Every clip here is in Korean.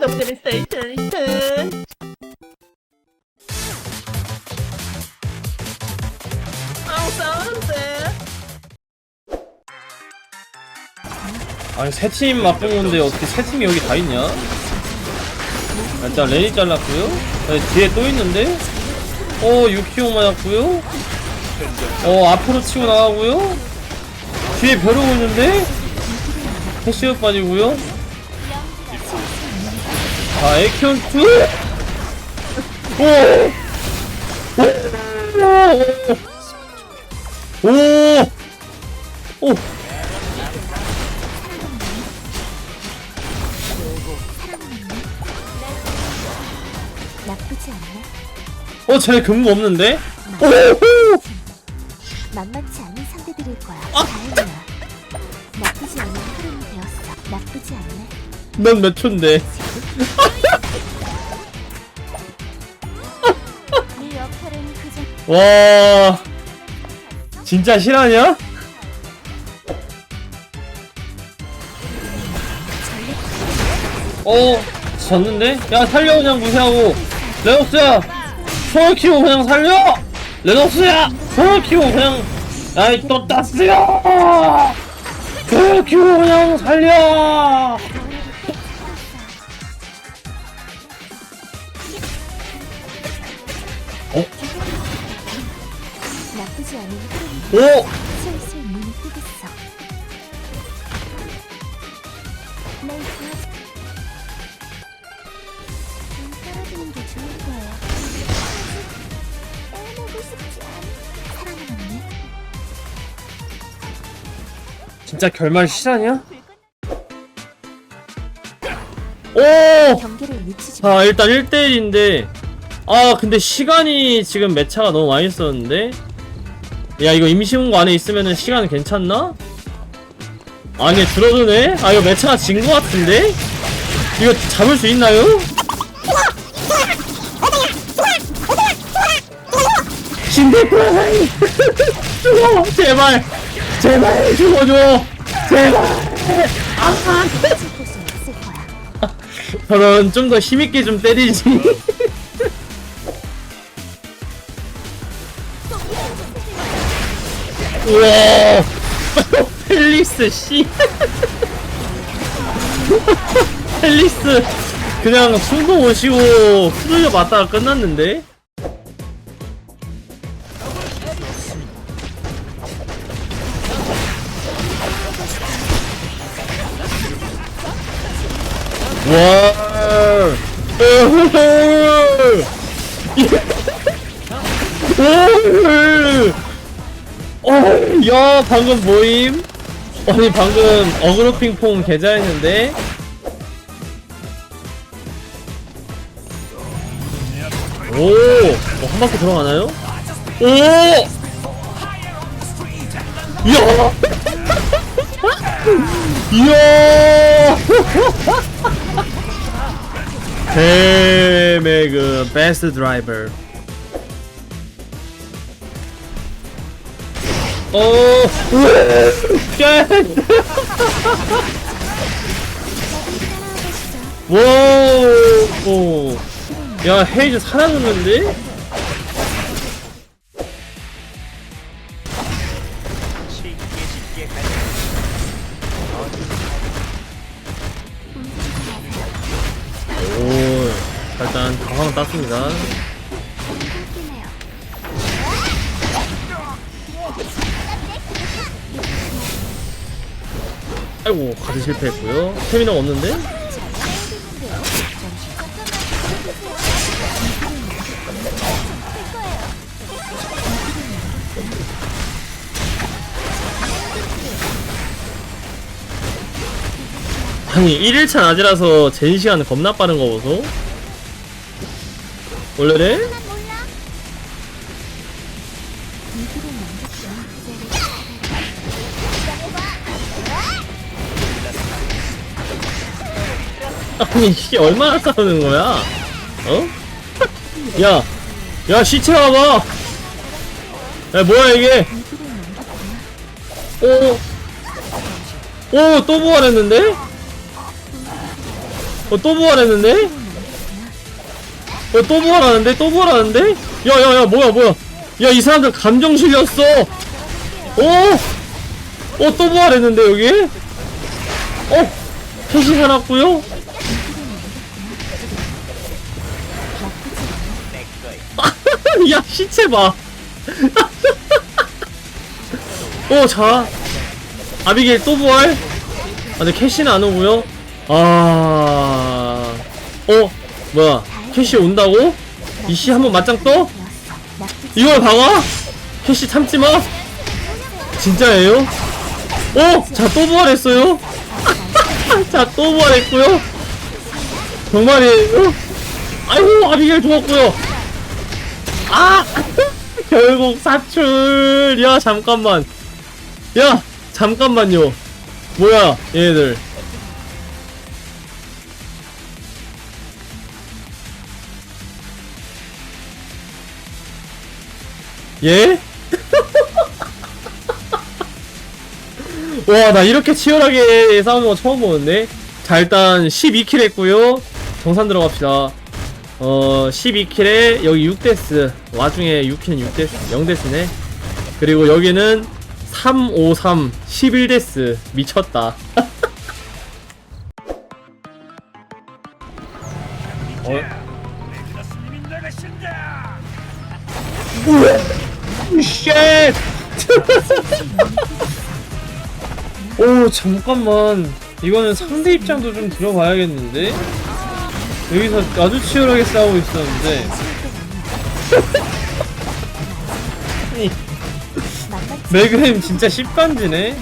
너무 재밌어 재밌어 아우 싸운데 아니 세 팀 맞본 건데 어떻게 세 팀이 여기 다 있냐? 일단 레니 잘랐고요. 네, 뒤에 또 있는데. 어 유키오 맞았고요. 어 앞으로 치고 나가고요. 뒤에 벼르고 있는데. 캐시어 빠지고요. 자 에키온 2. 오. 오. 오. 나쁘지 않네. 어, 쟤네 근무 없는데? 오호! 만만치 않은 상대들일 거야. 다행이야. 나쁘지 않은 흐름이 되었어. 나쁘지 않네. 넌 몇 초인데? 와, 진짜 실화냐? 어, 졌는데? 야, 살려, 그냥 무시하고. 레녹스야! 손을 키고 그냥 살려! 레녹스야! 손을 키고 그냥, 아이, 또 땄어요! 손을 키고 그냥 살려! 오! 슬슬 눈이 뜨겠어. 날 도와줘. 좀 떨어지는 게 좋을 거야. 떠나고 싶지 않아. 사랑은 없네. 진짜 결말 실화냐? 오! 경계를 늦추지 마. 자 일단 1대1인데 아 근데 시간이 지금 매차가 너무 많이 썼는데 야 이거 임시운거 안에 있으면은 시간 괜찮나? 아니 줄어드네? 아 이거 매차가 진 거 같은데? 이거 잡을 수 있나요? 신데쿠라사이 죽어 제발 제발 죽어줘 제발 거야. 저런 좀 더 힘있게 좀 때리지 우와. 펠리스 씨. 펠리스. 그냥 숨도 못 쉬고 후들려 맞다가 끝났는데? 와 오! 야 방금 모임 아니 방금 어그로 핑퐁 계좌했는데 오! 어, 한 바퀴 들어가나요? 오! 이야! 이야! 대매그 베스트 드라이버 어, 쉣! 오, 야 헤이즈 사라졌는데? 오, 일단 강황 땄습니다. 아이고 가드 실패했고요. 스태미나 없는데? 아니 1일차 낮이라서 젠 시간 겁나 빠른 거 보소 원래래? 아니 이게 얼마나 싸우는 거야? 어? 야! 야 시체 와봐! 야 뭐야 이게 오! 오! 또 부활했는데? 어, 또 부활했는데? 어, 또 부활하는데? 또 부활하는데? 야, 야, 야, 뭐야, 뭐야. 야, 이 사람들 감정 실렸어. 어? 어, 또 부활했는데, 여기? 어? 셋이 살았고요 야, 시체 봐. 어, 자. 아비게일 또 부활? 아, 근데 캐시는 안 오고요 아. 어? 뭐야. 캐시 온다고? 이씨 한번 맞짱 떠? 이걸 박아? 캐시 참지 마? 진짜예요? 어? 자, 또 부활했어요? 자, 또 부활했고요 정말이에요? 아이고, 아비게일 죽었고요 아! 결국 사출! 야, 잠깐만. 야! 잠깐만요. 뭐야, 얘네들. 예? 와, 나 이렇게 치열하게 싸우는 거 처음 보는데? 자, 일단 12킬 했고요 정산 들어갑시다. 어, 12킬에 여기 6데스. 와중에 6킬은 6데스, 0데스네. 그리고 여기는 353, 11데스. 미쳤다. 어? 쉣! 오, 잠깐만. 이거는 상대 입장도 좀 들어봐야겠는데? 여기서 아주 치열하게 싸우고 있었는데. 매그햄 진짜 씹간지네?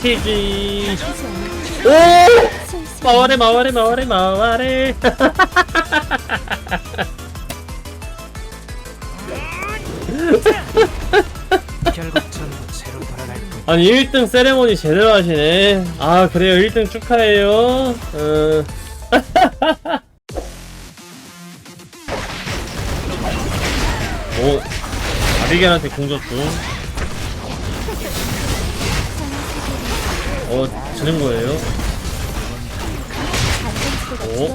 키지. 오! 마와레, 마와레, 마와레, 마와레. 아니 1등 세레모니 제대로 하시네. 아 그래요. 1등 축하해요. 어. 오 아비게한테 공줬죠 어 지는 거예요? 오.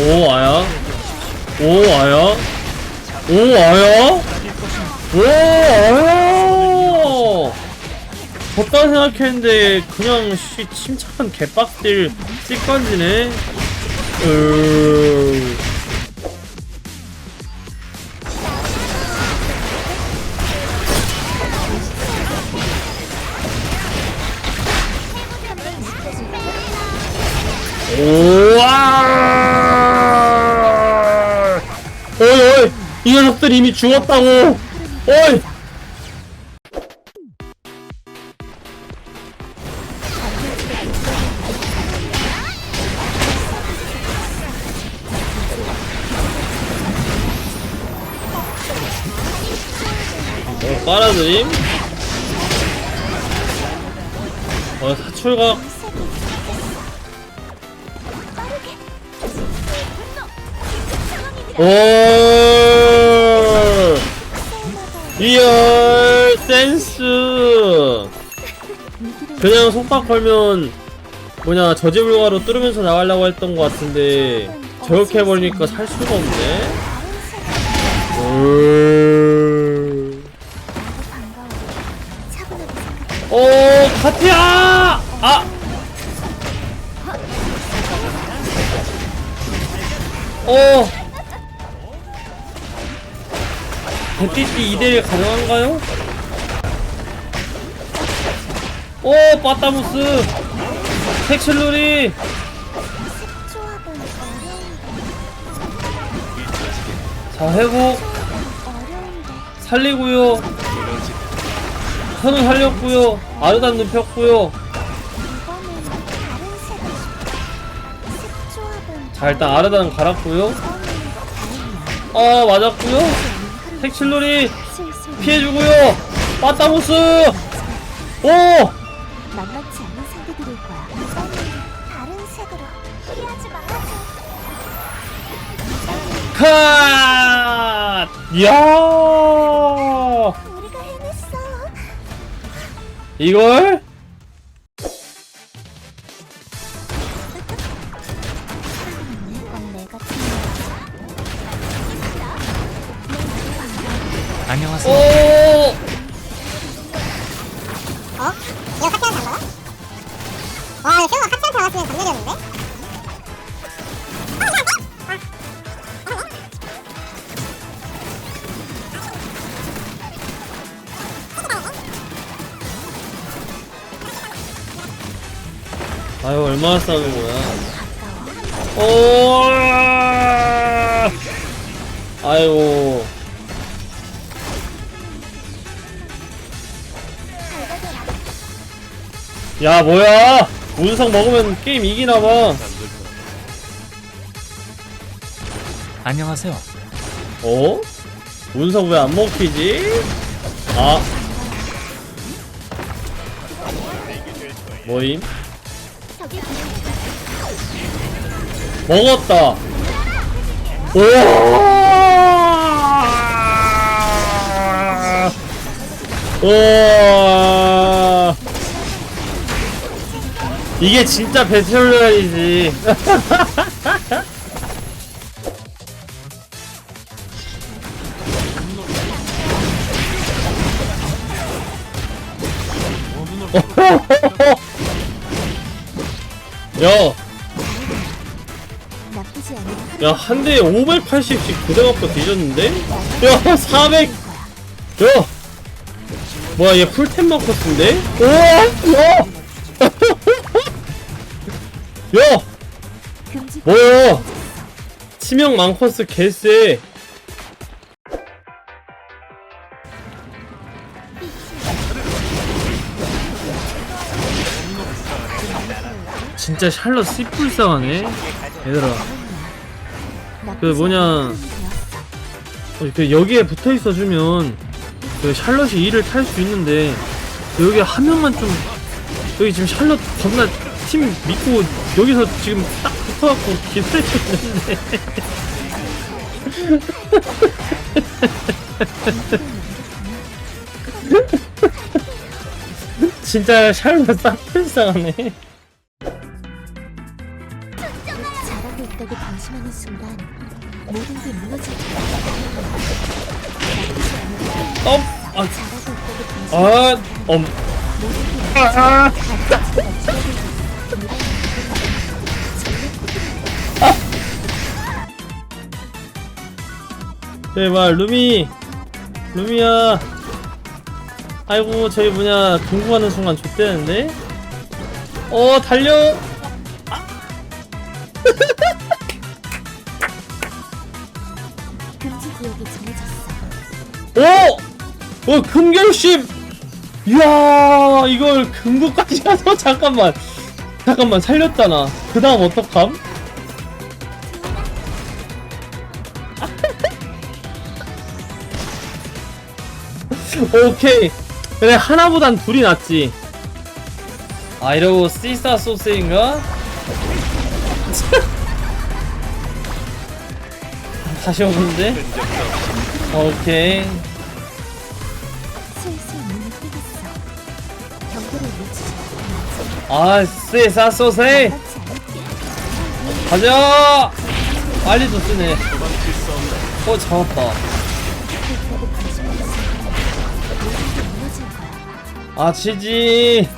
오 아야 오 아야 오 아야 오 아야 졌다 생각했는데 그냥 씨 침착한 개빡들 찌건지네. 으... 오와! 어이 어이 이 녀석들 이미 죽었다고. 어이 어, 빨아들임 어 사출각. 오! 리얼 센스. 그냥 속박 걸면 뭐냐 저지불가로 뚫으면서 나가려고 했던 것 같은데 저렇게 해버리니까 살 수가 없네. 오 오, 카티야! 아! 오! 대띠띠 2대1 가능한가요? 오, 빠따무스! 조합은 자, 회복, 살리고요 현우 살렸고요 아르단 눕혔고요 자, 일단 아르단 갈았고요 아, 맞았고요! 슬슬 피해주고요 빠따무스! 오! 만만치 않은 상대들일 거야 이번엔 다른 색으로 피하지 말아줘 컷! 이야! 이걸? 아유 얼마나 싸우는 거야? 오! 아이고. 야 뭐야? 운석 먹으면 게임 이기나 봐. 안녕하세요. 어? 운석 왜 안 먹히지? 아. 뭐임? 먹었다. 우와! 우와! 이게 진짜 배틀로얄이지. 야, 나쁘지 야, 한 대에 580씩 고대갑도 뒤졌는데? 야, 400! 야! 뭐야, 얘 풀템 마커스인데? 우와! 야! 야! 금지 뭐야! 치명 망커스 개쎄! 진짜 샬럿 씨뿔싸하네. 얘들아. 그 뭐냐. 어, 그 여기에 붙어 있어 주면 그 샬럿이 이를 탈수 있는데 여기 한 명만 좀 여기 지금 샬럿 겁나 팀 믿고 여기서 지금 딱 붙어갖고 기다리고 있는데. 진짜 샬럿 싹불쌍하네 어? 아, 있다고 방심 아, 엄, 아, 아. 제발 루미 루미야 아이고 저희 뭐냐 동구하는 순간 좆대는데 어 달려 구역이 정해졌어. 오! 어 금결심 이야 이걸 금구까지 가서 잠깐만 잠깐만 살렸다 나 그 다음 어떡함? 오케이 그래 하나보단 둘이 낫지 아 이러고 시사 소스인가? 다시 오는데? 오케이 슬슬. 아 만만치 않을게. 가자 빨리 더 쓰네 어 잡았다. 아 지지